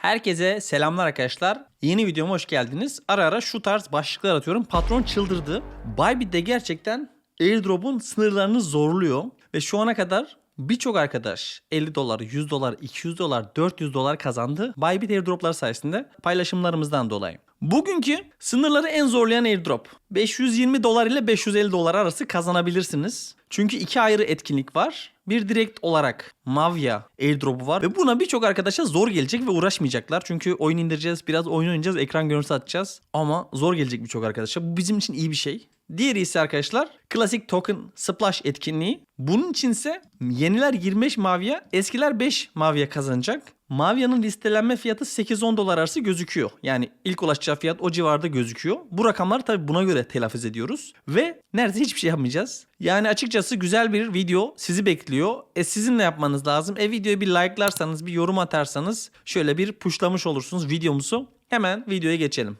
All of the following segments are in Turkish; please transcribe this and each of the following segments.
Herkese selamlar arkadaşlar. Yeni videoma hoş geldiniz. Ara ara şu tarz başlıklar atıyorum. Patron çıldırdı. Bybit'te gerçekten airdrop'un sınırlarını zorluyor. Ve şu ana kadar birçok arkadaş 50 dolar, 100 dolar, 200 dolar, 400 dolar kazandı. Bybit airdroplar sayesinde paylaşımlarımızdan dolayı. Bugünkü sınırları en zorlayan airdrop. 520 dolar ile 550 dolar arası kazanabilirsiniz. Çünkü iki ayrı etkinlik var. Bir direkt olarak Mavia airdrop'u var ve buna birçok arkadaşa zor gelecek ve uğraşmayacaklar. Çünkü oyun indireceğiz, biraz oyun oynayacağız, ekran görüntüsü atacağız. Ama zor gelecek birçok arkadaşa. Bu bizim için iyi bir şey. Diğeri ise arkadaşlar klasik token splash etkinliği. Bunun için ise yeniler 25 Mavia, eskiler 5 Mavia kazanacak. Mavia'nın listelenme fiyatı 8-10 dolar arası gözüküyor. Yani ilk ulaşacağı fiyat o civarda gözüküyor. Bu rakamları tabii buna göre telaffuz ediyoruz. Ve neredeyse hiçbir şey yapmayacağız. Yani açıkçası güzel bir video sizi bekliyor. E sizin ne yapmanız lazım? E videoyu bir like'larsanız, bir yorum atarsanız şöyle bir pushlamış olursunuz videomuzu. Hemen videoya geçelim.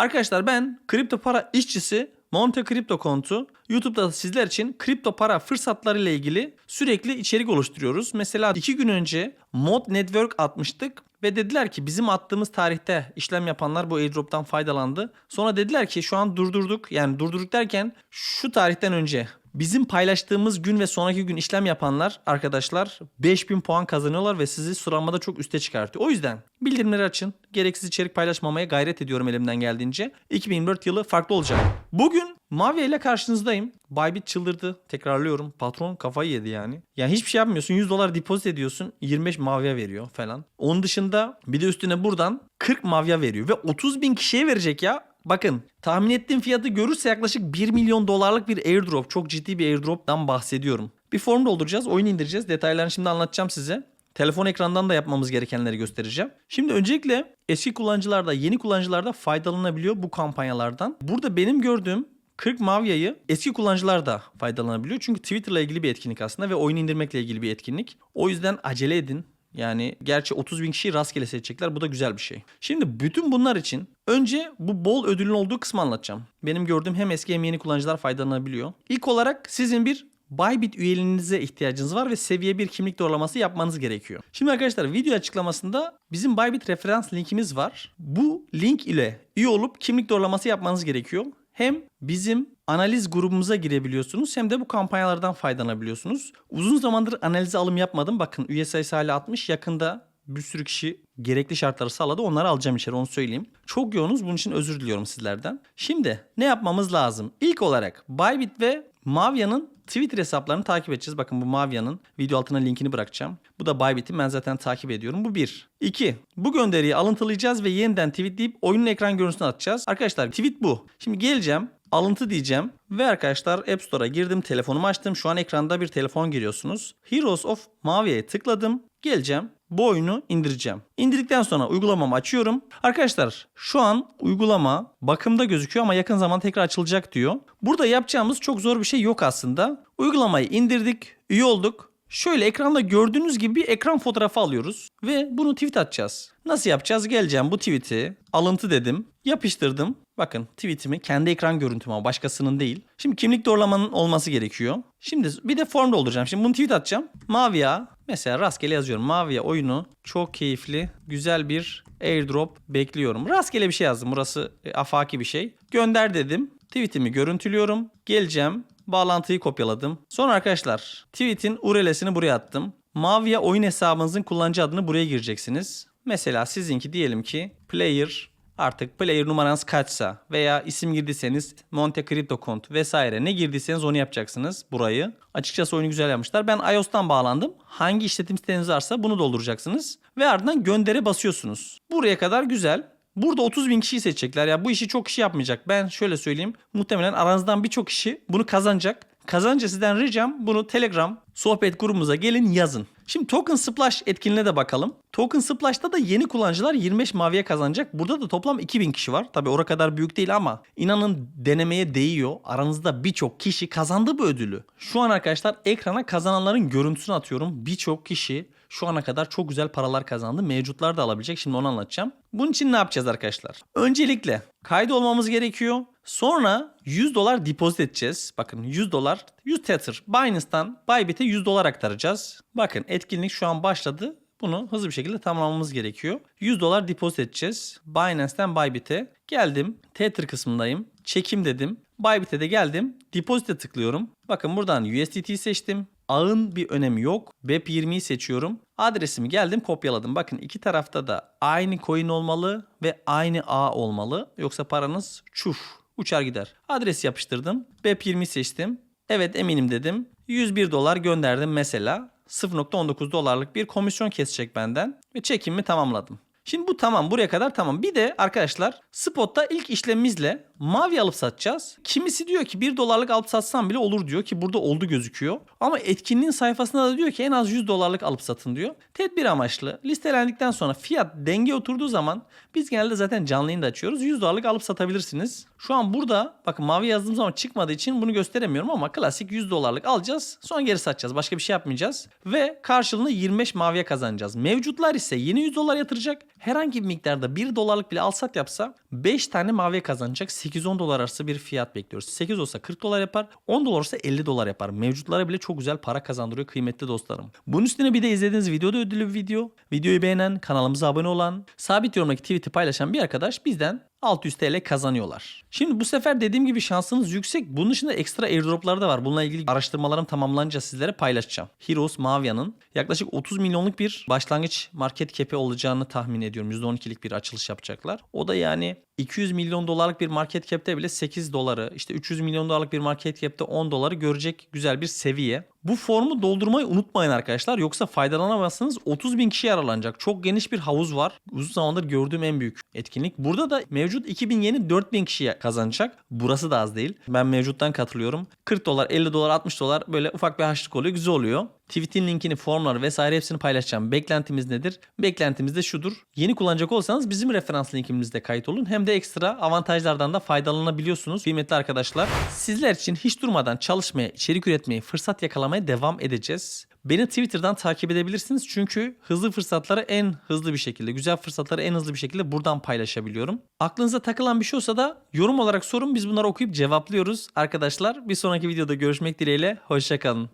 Arkadaşlar ben kripto para işçisi Monte Kripto kontu YouTube'da sizler için kripto para fırsatları ile ilgili sürekli içerik oluşturuyoruz. Mesela 2 gün önce Mod Network atmıştık ve dediler ki bizim attığımız tarihte işlem yapanlar bu airdrop'tan faydalandı. Sonra dediler ki şu an durdurduk. Yani durdurduk derken şu tarihten önce Bizim paylaştığımız gün ve sonraki gün işlem yapanlar arkadaşlar 5000 puan kazanıyorlar ve sizi sıralamada çok üste çıkartıyor. O yüzden bildirimleri açın. Gereksiz içerik paylaşmamaya gayret ediyorum elimden geldiğince. 2024 yılı farklı olacak. Bugün Mavi ile karşınızdayım. Bybit çıldırdı. Tekrarlıyorum. Patron kafayı yedi yani. Yani hiçbir şey yapmıyorsun. 100 dolar depozit ediyorsun. 25 mavya veriyor falan. Onun dışında bir de üstüne buradan 40 mavya veriyor. Ve 30 bin kişiye verecek ya. Bakın tahmin ettiğim fiyatı görürse yaklaşık 1 milyon dolarlık bir airdrop. Çok ciddi bir airdrop'tan bahsediyorum. Bir form dolduracağız. Oyun indireceğiz. Detaylarını şimdi anlatacağım size. Telefon ekrandan da yapmamız gerekenleri göstereceğim. Şimdi öncelikle eski kullanıcılarda, yeni kullanıcılarda faydalanabiliyor bu kampanyalardan. Burada benim gördüğüm 40 Mavia'yı eski kullanıcılar da faydalanabiliyor. Çünkü Twitter'la ilgili bir etkinlik aslında ve oyun indirmekle ilgili bir etkinlik. O yüzden acele edin. Yani gerçi 30 bin kişiyi rastgele seçecekler. Bu da güzel bir şey. Şimdi bütün bunlar için önce bu bol ödülün olduğu kısmı anlatacağım. Benim gördüğüm hem eski hem yeni kullanıcılar faydalanabiliyor. İlk olarak sizin bir Bybit üyeliğinize ihtiyacınız var ve seviye bir kimlik doğrulaması yapmanız gerekiyor. Şimdi arkadaşlar video açıklamasında bizim Bybit referans linkimiz var. Bu link ile üye olup kimlik doğrulaması yapmanız gerekiyor. Hem bizim analiz grubumuza girebiliyorsunuz hem de bu kampanyalardan faydalanabiliyorsunuz. Uzun zamandır analize alım yapmadım. Bakın üye sayısı hala 60. Yakında bir sürü kişi gerekli şartları sağladı. Onları alacağım içeri onu söyleyeyim. Çok yoğunuz. Bunun için özür diliyorum sizlerden. Şimdi ne yapmamız lazım? İlk olarak Bybit ve Mavia'nın Twitter hesaplarını takip edeceğiz. Bakın bu Mavia'nın video altına linkini bırakacağım. Bu da Bybit'in ben zaten takip ediyorum. Bu bir. İki. Bu gönderiyi alıntılayacağız ve yeniden tweetleyip oyunun ekran görüntüsünü atacağız. Arkadaşlar tweet bu. Şimdi geleceğim alıntı diyeceğim. Ve arkadaşlar App Store'a girdim. Telefonumu açtım. Şu an ekranda bir telefon giriyorsunuz. Heroes of Mavia'ya tıkladım. Geleceğim. Bu oyunu indireceğim. İndirdikten sonra uygulamamı açıyorum. Arkadaşlar şu an uygulama bakımda gözüküyor ama yakın zaman tekrar açılacak diyor. Burada yapacağımız çok zor bir şey yok aslında. Uygulamayı indirdik, üye olduk. Şöyle ekranda gördüğünüz gibi bir ekran fotoğrafı alıyoruz ve bunu tweet atacağız. Nasıl yapacağız? Geleceğim bu tweet'i alıntı dedim, yapıştırdım. Bakın tweetimi kendi ekran görüntüm ama başkasının değil. Şimdi kimlik doğrulamanın olması gerekiyor. Şimdi bir de form dolduracağım. Şimdi bunu tweet atacağım. Maviya mesela rastgele yazıyorum. Maviya oyunu çok keyifli, güzel bir airdrop bekliyorum. Rastgele bir şey yazdım. Burası e, afaki bir şey. Gönder dedim. Tweetimi görüntülüyorum. Geleceğim. Bağlantıyı kopyaladım. Sonra arkadaşlar tweet'in URL'sini buraya attım. Maviya oyun hesabınızın kullanıcı adını buraya gireceksiniz. Mesela sizinki diyelim ki player artık player numaranız kaçsa veya isim girdiyseniz Monte Crypto kont vesaire ne girdiyseniz onu yapacaksınız burayı. Açıkçası oyunu güzel yapmışlar. Ben iOS'tan bağlandım. Hangi işletim sisteminiz varsa bunu dolduracaksınız. Ve ardından göndere basıyorsunuz. Buraya kadar güzel. Burada 30 bin kişiyi seçecekler. Ya bu işi çok kişi yapmayacak. Ben şöyle söyleyeyim. Muhtemelen aranızdan birçok kişi bunu kazanacak. Kazanınca sizden ricam bunu Telegram sohbet grubumuza gelin yazın. Şimdi Token Splash etkinliğine de bakalım. Token Splash'ta da yeni kullanıcılar 25 maviye kazanacak. Burada da toplam 2000 kişi var. Tabi o kadar büyük değil ama inanın denemeye değiyor. Aranızda birçok kişi kazandı bu ödülü. Şu an arkadaşlar ekrana kazananların görüntüsünü atıyorum. Birçok kişi şu ana kadar çok güzel paralar kazandı. Mevcutlar da alabilecek. Şimdi onu anlatacağım. Bunun için ne yapacağız arkadaşlar? Öncelikle kaydı olmamız gerekiyor. Sonra 100 dolar depozit edeceğiz. Bakın 100 dolar 100 Tether. Binance'tan Bybit'e 100 dolar aktaracağız. Bakın etkinlik şu an başladı. Bunu hızlı bir şekilde tamamlamamız gerekiyor. 100 dolar depozit edeceğiz. Binance'ten Bybit'e. Geldim. Tether kısmındayım. Çekim dedim. Bybit'e de geldim. Depozit'e tıklıyorum. Bakın buradan USDT seçtim. Ağın bir önemi yok. BEP20'yi seçiyorum. Adresimi geldim kopyaladım. Bakın iki tarafta da aynı coin olmalı ve aynı ağ olmalı. Yoksa paranız çuf uçar gider. Adres yapıştırdım. BEP20 seçtim. Evet eminim dedim. 101 dolar gönderdim mesela. 0.19 dolarlık bir komisyon kesecek benden ve çekimimi tamamladım. Şimdi bu tamam buraya kadar tamam. Bir de arkadaşlar spotta ilk işlemimizle mavi alıp satacağız. Kimisi diyor ki 1 dolarlık alıp satsam bile olur diyor ki burada oldu gözüküyor. Ama etkinliğin sayfasında da diyor ki en az 100 dolarlık alıp satın diyor. Tedbir amaçlı listelendikten sonra fiyat denge oturduğu zaman biz genelde zaten canlı yayın da açıyoruz. 100 dolarlık alıp satabilirsiniz. Şu an burada bakın mavi yazdığım zaman çıkmadığı için bunu gösteremiyorum ama klasik 100 dolarlık alacağız. Sonra geri satacağız. Başka bir şey yapmayacağız. Ve karşılığını 25 maviye kazanacağız. Mevcutlar ise yeni 100 dolar yatıracak. Herhangi bir miktarda 1 dolarlık bile alsat yapsa 5 tane maviye kazanacak. 8-10 dolar arası bir fiyat bekliyoruz. 8 olsa 40 dolar yapar. 10 dolar olsa 50 dolar yapar. Mevcutlara bile çok güzel para kazandırıyor kıymetli dostlarım. Bunun üstüne bir de izlediğiniz videoda ödüllü bir video. Videoyu beğenen, kanalımıza abone olan, sabit yorumdaki tweet'i paylaşan bir arkadaş bizden 600 TL kazanıyorlar. Şimdi bu sefer dediğim gibi şansınız yüksek. Bunun dışında ekstra airdroplar da var. Bununla ilgili araştırmalarım tamamlanınca sizlere paylaşacağım. Heroes Mavia'nın yaklaşık 30 milyonluk bir başlangıç market cap'i olacağını tahmin ediyorum. %12'lik bir açılış yapacaklar. O da yani 200 milyon dolarlık bir market cap'te bile 8 doları, işte 300 milyon dolarlık bir market cap'te 10 doları görecek güzel bir seviye. Bu formu doldurmayı unutmayın arkadaşlar. Yoksa faydalanamazsınız. 30 bin kişi yararlanacak. Çok geniş bir havuz var. Uzun zamandır gördüğüm en büyük etkinlik. Burada da mevcut 2000 yeni 4000 kişi kazanacak. Burası da az değil. Ben mevcuttan katılıyorum. 40 dolar, 50 dolar, 60 dolar böyle ufak bir harçlık oluyor. Güzel oluyor. Tweet'in linkini, formları vesaire hepsini paylaşacağım. Beklentimiz nedir? Beklentimiz de şudur. Yeni kullanacak olsanız bizim referans linkimizde kayıt olun. Hem de ekstra avantajlardan da faydalanabiliyorsunuz kıymetli arkadaşlar. Sizler için hiç durmadan çalışmaya, içerik üretmeye, fırsat yakalamaya devam edeceğiz. Beni Twitter'dan takip edebilirsiniz çünkü hızlı fırsatları en hızlı bir şekilde, güzel fırsatları en hızlı bir şekilde buradan paylaşabiliyorum. Aklınıza takılan bir şey olsa da yorum olarak sorun biz bunları okuyup cevaplıyoruz arkadaşlar. Bir sonraki videoda görüşmek dileğiyle, hoşçakalın.